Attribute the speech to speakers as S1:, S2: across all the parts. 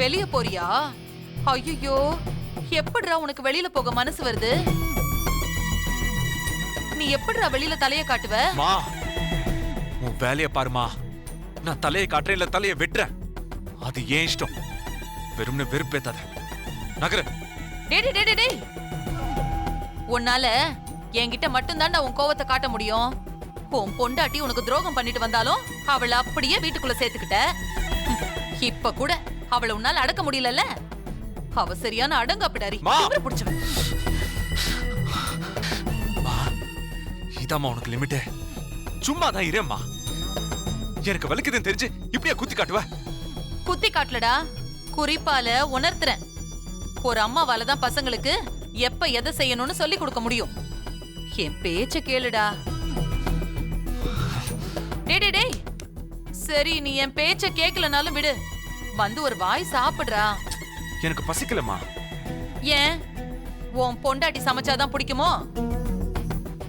S1: வெளிய போறியா? ஐயோ எப்படிடா உனக்கு வெளியில போக மனசு வருது? நீ எப்படிடா வெளியில தலைய காட்டுவ?
S2: மா உன் வேலைய பாருமா. நான் தலையை காட்டுறேன் இல்ல தலையை வெட்டுறேன். அது ஏன் இஷ்டம்? வெறும்னு வெறுப்பேத்தாத. நகர.
S1: டேய் டேய், டேய் டேய், உன்னால என்கிட்ட மட்டும்தான்டா உன் கோவத்தை காட்ட முடியும். உன் பொண்டாட்டி உனக்கு துரோகம் பண்ணிட்டு வந்தாலும் அவளை அப்படியே வீட்டுக்குள்ள சேர்த்துக்கிட்ட. இப்ப கூட அவளை உன்னால அடக்க முடியலல்ல? அவ சரியான அடங்காப்பிடாரி.
S2: மா!
S1: திமிரு பிடிச்சவன்
S2: இதாம்மா உனக்கு லிமிட்டு சும்மா தான் இரேம்மா எனக்கு வலிக்குதுன்னு தெரிஞ்சு இப்படியே குத்தி காட்டுவ?
S1: குத்தி காட்டலடா. குறிப்பால உணர்த்துறேன். ஒரு அம்மாவால தான் பசங்களுக்கு எப்ப எதை செய்யணும்னு சொல்லி கொடுக்க முடியும். என் பேச்ச கேளுடா. டேய் டேய், டேய். சரி நீ என் பேச்ச கேக்கலனாலும் விடு. வந்து ஒரு வாய் சாப்பிடுறா.
S2: எனக்கு பசிக்கலம்மா.
S1: ஏன்? உன் பொண்டாட்டி சமைச்சாதான் பிடிக்குமோ?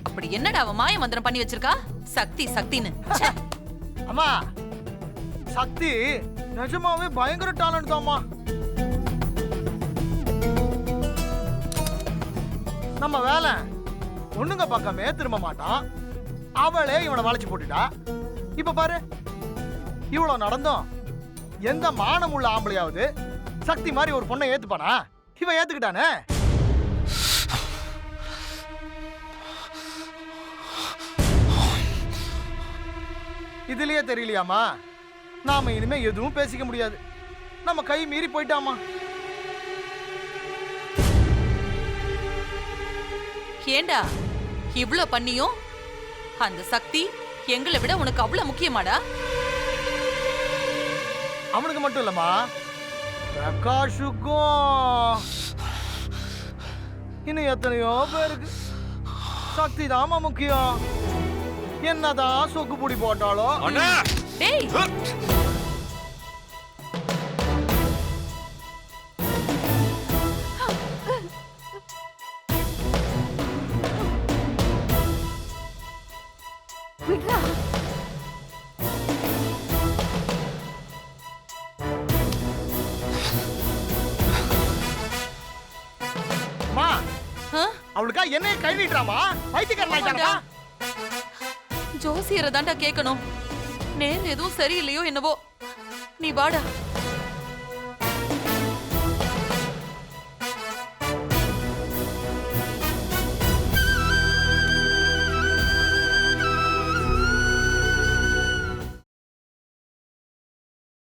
S1: அப்படி என்னடா அவன் மாய மந்திரம் பண்ணி வச்சிருக்கா? சக்தி சக்தின்னு.
S3: அம்மா சக்தி நிஜமாவே பயங்கர டேலண்ட் தான்மா நம்ம வேலை பொண்ணுங்க பக்கமே திரும்ப மாட்டான். அவளே இவனை வளைச்சு போட்டுட்டா. இப்ப பாரு இவ்வளவு நடந்தோம். எந்த மானம் உள்ள ஆம்பளையாவது சக்தி மாதிரி ஒரு பொண்ணை ஏத்துப்பானா? இவன் ஏத்துக்கிட்டானே? இதுலயே தெரியலையாமா நாம இனிமே எதுவும் பேசிக்க முடியாது. நம்ம கை மீறி போயிட்டாமா
S1: ஏண்டா? இவ்ளோ பண்ணியும்? அந்த சக்தி எங்களை விட உனக்கு அவ்வளவு முக்கியமாடா?
S3: அவனுக்கு மட்டும் இல்லம்மா. பிரகாஷுக்கும் இன்னும் எத்தனையோ பேருக்கு சக்தி தாமா முக்கியம். என்னதான் சொக்கு புடி போட்டாலும்.
S2: அண்ணா!
S3: அவளுக்கா என்னைய கை நீட்டுறாமா? பைத்தியக்காரன் ஆயிட்டானா
S1: ஜோசியரை தாண்டா கேட்கணும் நேரம் எதுவும் சரியில்லையோ என்னவோ. நீ வாடா.